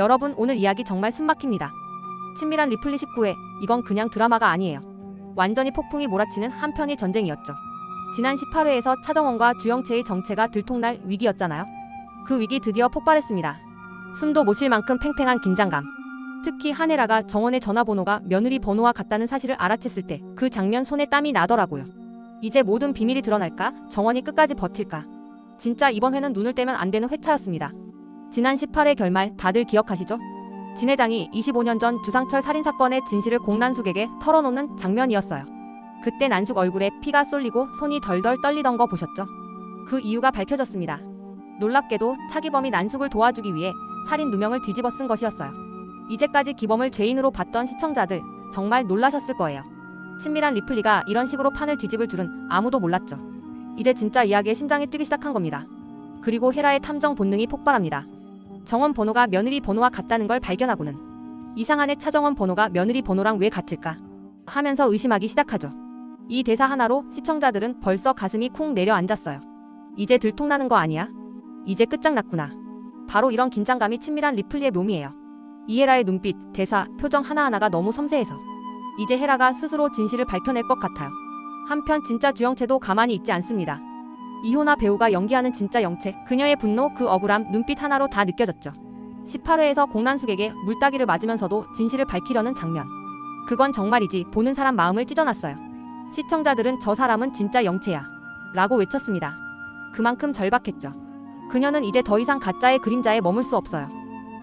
여러분 오늘 이야기 정말 숨막힙니다. 친밀한 리플리 19회 이건 그냥 드라마가 아니에요. 완전히 폭풍이 몰아치는 한편의 전쟁이었죠. 지난 18회에서 차정원과 주영채의 정체가 들통날 위기였잖아요. 그 위기 드디어 폭발했습니다. 숨도 못 쉴 만큼 팽팽한 긴장감. 특히 한혜라가 정원의 전화번호가 며느리 번호와 같다는 사실을 알아챘을 때 그 장면 손에 땀이 나더라고요. 이제 모든 비밀이 드러날까? 정원이 끝까지 버틸까? 진짜 이번 회는 눈을 떼면 안 되는 회차였습니다. 지난 18회 결말 다들 기억하시죠? 진 회장이 25년 전 주상철 살인 사건의 진실을 공난숙에게 털어놓는 장면이었어요. 그때 난숙 얼굴에 피가 쏠리고 손이 덜덜 떨리던 거 보셨죠? 그 이유가 밝혀졌습니다. 놀랍게도 차기범이 난숙을 도와주기 위해 살인 누명을 뒤집어 쓴 것이었어요. 이제까지 기범을 죄인으로 봤던 시청자들 정말 놀라셨을 거예요. 친밀한 리플리가 이런 식으로 판을 뒤집을 줄은 아무도 몰랐죠. 이제 진짜 이야기에 심장이 뛰기 시작한 겁니다. 그리고 헤라의 탐정 본능이 폭발합니다. 정원 번호가 며느리 번호와 같다는 걸 발견하고는 이상한의 차정원 번호가 며느리 번호랑 왜 같을까 하면서 의심하기 시작하죠. 이 대사 하나로 시청자들은 벌써 가슴이 쿵 내려앉았어요. 이제 들통나는 거 아니야? 이제 끝장났구나. 바로 이런 긴장감이 친밀한 리플리의 묘미예요. 이헤라의 눈빛, 대사, 표정 하나하나가 너무 섬세해서 이제 헤라가 스스로 진실을 밝혀낼 것 같아요. 한편 진짜 주영채도 가만히 있지 않습니다. 이효나 배우가 연기하는 진짜 영채, 그녀의 분노, 그 억울함, 눈빛 하나로 다 느껴졌죠. 18회에서 공난숙에게 물따기를 맞으면서도 진실을 밝히려는 장면. 그건 정말이지 보는 사람 마음을 찢어놨어요. 시청자들은 저 사람은 진짜 영채야. 라고 외쳤습니다. 그만큼 절박했죠. 그녀는 이제 더 이상 가짜의 그림자에 머물 수 없어요.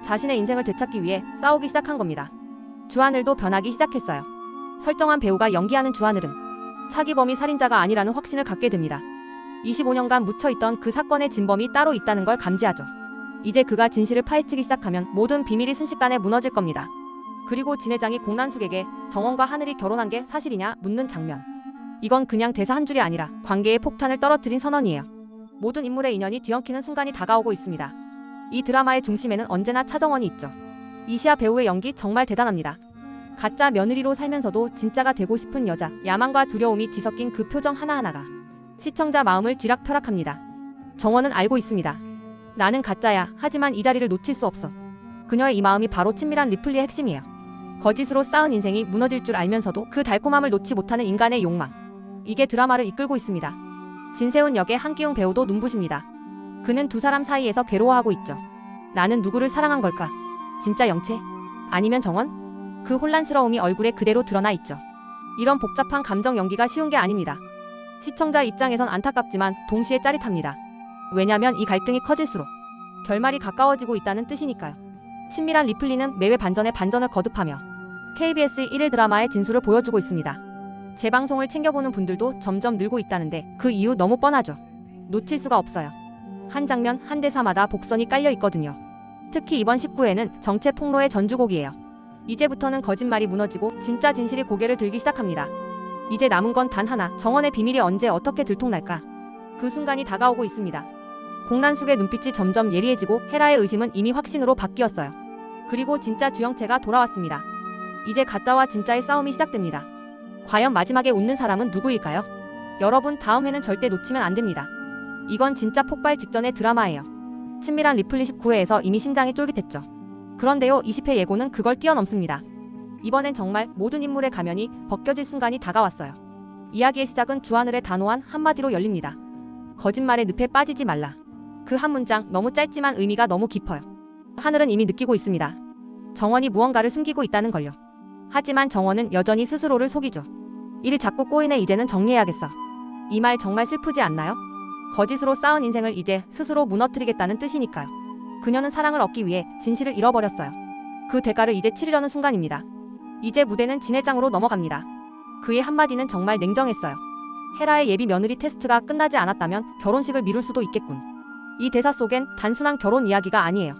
자신의 인생을 되찾기 위해 싸우기 시작한 겁니다. 주하늘도 변하기 시작했어요. 설정한 배우가 연기하는 주하늘은 차기범이 살인자가 아니라는 확신을 갖게 됩니다. 25년간 묻혀있던 그 사건의 진범이 따로 있다는 걸 감지하죠. 이제 그가 진실을 파헤치기 시작하면 모든 비밀이 순식간에 무너질 겁니다. 그리고 진 회장이 공난숙에게 정원과 하늘이 결혼한 게 사실이냐 묻는 장면. 이건 그냥 대사 한 줄이 아니라 관계의 폭탄을 떨어뜨린 선언이에요. 모든 인물의 인연이 뒤엉키는 순간이 다가오고 있습니다. 이 드라마의 중심에는 언제나 차정원이 있죠. 이시아 배우의 연기 정말 대단합니다. 가짜 며느리로 살면서도 진짜가 되고 싶은 여자, 야망과 두려움이 뒤섞인 그 표정 하나하나가 시청자 마음을 쥐락펴락합니다. 정원은 알고 있습니다. 나는 가짜야. 하지만 이 자리를 놓칠 수 없어. 그녀의 이 마음이 바로 친밀한 리플리의 핵심이에요. 거짓으로 쌓은 인생이 무너질 줄 알면서도 그 달콤함을 놓지 못하는 인간의 욕망. 이게 드라마를 이끌고 있습니다. 진세훈 역의 한기웅 배우도 눈부십니다. 그는 두 사람 사이에서 괴로워하고 있죠. 나는 누구를 사랑한 걸까? 진짜 영채? 아니면 정원? 그 혼란스러움이 얼굴에 그대로 드러나 있죠. 이런 복잡한 감정 연기가 쉬운 게 아닙니다. 시청자 입장에선 안타깝지만 동시에 짜릿합니다. 왜냐면 이 갈등이 커질수록 결말이 가까워지고 있다는 뜻이니까요. 친밀한 리플리는 매회 반전에 반전을 거듭하며 KBS 1일 드라마의 진수를 보여주고 있습니다. 재방송을 챙겨보는 분들도 점점 늘고 있다는데 그 이유 너무 뻔하죠. 놓칠 수가 없어요. 한 장면 한 대사마다 복선이 깔려 있거든요. 특히 이번 19회는 정체 폭로의 전주곡이에요. 이제부터는 거짓말이 무너지고 진짜 진실이 고개를 들기 시작합니다. 이제 남은 건 단 하나. 정원의 비밀이 언제 어떻게 들통날까? 그 순간이 다가오고 있습니다. 공난숙의 눈빛이 점점 예리해지고 헤라의 의심은 이미 확신으로 바뀌었어요. 그리고 진짜 주영채가 돌아왔습니다. 이제 가짜와 진짜의 싸움이 시작됩니다. 과연 마지막에 웃는 사람은 누구일까요? 여러분 다음 회는 절대 놓치면 안 됩니다. 이건 진짜 폭발 직전의 드라마예요. 친밀한 리플리 19회에서 이미 심장이 쫄깃했죠. 그런데요 20회 예고는 그걸 뛰어넘습니다. 이번엔 정말 모든 인물의 가면이 벗겨질 순간이 다가왔어요. 이야기의 시작은 주하늘의 단호한 한마디로 열립니다. 거짓말의 늪에 빠지지 말라. 그 한 문장 너무 짧지만 의미가 너무 깊어요. 하늘은 이미 느끼고 있습니다. 정원이 무언가를 숨기고 있다는 걸요. 하지만 정원은 여전히 스스로를 속이죠. 일이 자꾸 꼬이네 이제는 정리해야겠어. 이 말 정말 슬프지 않나요? 거짓으로 쌓은 인생을 이제 스스로 무너뜨리겠다는 뜻이니까요. 그녀는 사랑을 얻기 위해 진실을 잃어버렸어요. 그 대가를 이제 치르려는 순간입니다. 이제 무대는 진해장으로 넘어갑니다. 그의 한마디는 정말 냉정했어요. 헤라의 예비 며느리 테스트가 끝나지 않았다면 결혼식을 미룰 수도 있겠군. 이 대사 속엔 단순한 결혼 이야기가 아니에요.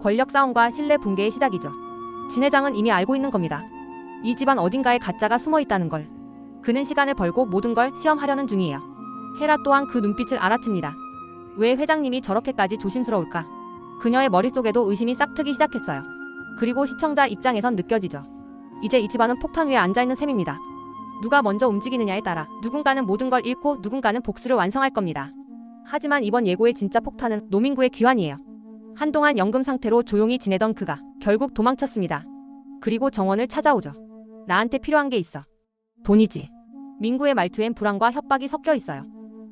권력 싸움과 신뢰 붕괴의 시작이죠. 진회장은 이미 알고 있는 겁니다. 이 집안 어딘가에 가짜가 숨어 있다는 걸. 그는 시간을 벌고 모든 걸 시험하려는 중이에요. 헤라 또한 그 눈빛을 알아챕니다. 왜 회장님이 저렇게까지 조심스러울까? 그녀의 머릿속에도 의심이 싹트기 시작했어요. 그리고 시청자 입장에선 느껴지죠. 이제 이 집안은 폭탄 위에 앉아있는 셈입니다. 누가 먼저 움직이느냐에 따라 누군가는 모든 걸 잃고 누군가는 복수를 완성할 겁니다. 하지만 이번 예고의 진짜 폭탄은 노민구의 귀환이에요. 한동안 연금 상태로 조용히 지내던 그가 결국 도망쳤습니다. 그리고 정원을 찾아오죠. 나한테 필요한 게 있어. 돈이지. 민구의 말투엔 불안과 협박이 섞여 있어요.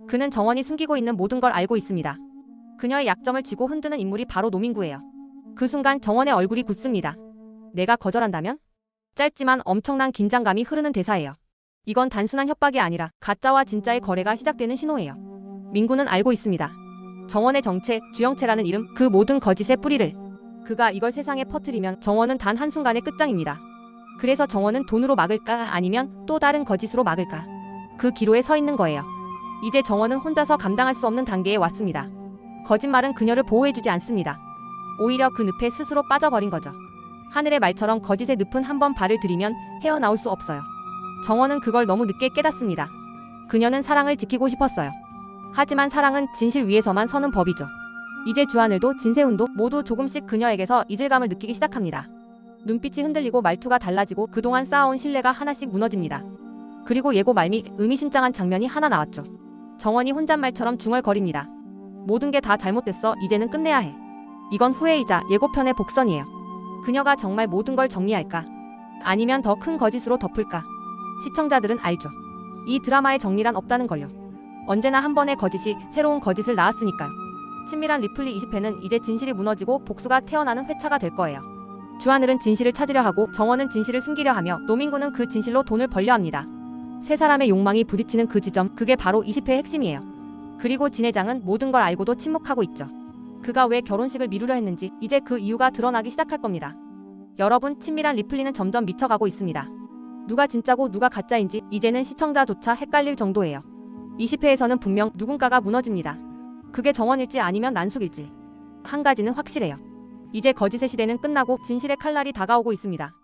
그는 정원이 숨기고 있는 모든 걸 알고 있습니다. 그녀의 약점을 쥐고 흔드는 인물이 바로 노민구예요. 그 순간 정원의 얼굴이 굳습니다. 내가 거절한다면? 짧지만 엄청난 긴장감이 흐르는 대사예요. 이건 단순한 협박이 아니라 가짜와 진짜의 거래가 시작되는 신호예요. 민구는 알고 있습니다. 정원의 정체, 주영채라는 이름, 그 모든 거짓의 뿌리를. 그가 이걸 세상에 퍼뜨리면 정원은 단 한순간의 끝장입니다. 그래서 정원은 돈으로 막을까 아니면 또 다른 거짓으로 막을까. 그 기로에 서 있는 거예요. 이제 정원은 혼자서 감당할 수 없는 단계에 왔습니다. 거짓말은 그녀를 보호해주지 않습니다. 오히려 그 늪에 스스로 빠져버린 거죠. 하늘의 말처럼 거짓의 늪은 한번 발을 들이면 헤어나올 수 없어요. 정원은 그걸 너무 늦게 깨닫습니다. 그녀는 사랑을 지키고 싶었어요. 하지만 사랑은 진실 위에서만 서는 법이죠. 이제 주하늘도 진세훈도 모두 조금씩 그녀에게서 이질감을 느끼기 시작합니다. 눈빛이 흔들리고 말투가 달라지고 그동안 쌓아온 신뢰가 하나씩 무너집니다. 그리고 예고 말미 의미심장한 장면이 하나 나왔죠. 정원이 혼잣말처럼 중얼거립니다. 모든 게 다 잘못됐어. 이제는 끝내야 해. 이건 후회이자 예고편의 복선이에요. 그녀가 정말 모든 걸 정리할까? 아니면 더 큰 거짓으로 덮을까? 시청자들은 알죠. 이 드라마의 정리란 없다는 걸요. 언제나 한 번의 거짓이 새로운 거짓을 낳았으니까요. 친밀한 리플리 20회는 이제 진실이 무너지고 복수가 태어나는 회차가 될 거예요. 주하늘은 진실을 찾으려 하고 정원은 진실을 숨기려 하며 노민구는 그 진실로 돈을 벌려 합니다. 세 사람의 욕망이 부딪히는 그 지점, 그게 바로 20회의 핵심이에요. 그리고 진 회장은 모든 걸 알고도 침묵하고 있죠. 그가 왜 결혼식을 미루려 했는지 이제 그 이유가 드러나기 시작할 겁니다. 여러분, 친밀한 리플리는 점점 미쳐가고 있습니다. 누가 진짜고 누가 가짜인지 이제는 시청자조차 헷갈릴 정도예요. 20회에서는 분명 누군가가 무너집니다. 그게 정원일지 아니면 난숙일지. 한 가지는 확실해요. 이제 거짓의 시대는 끝나고 진실의 칼날이 다가오고 있습니다.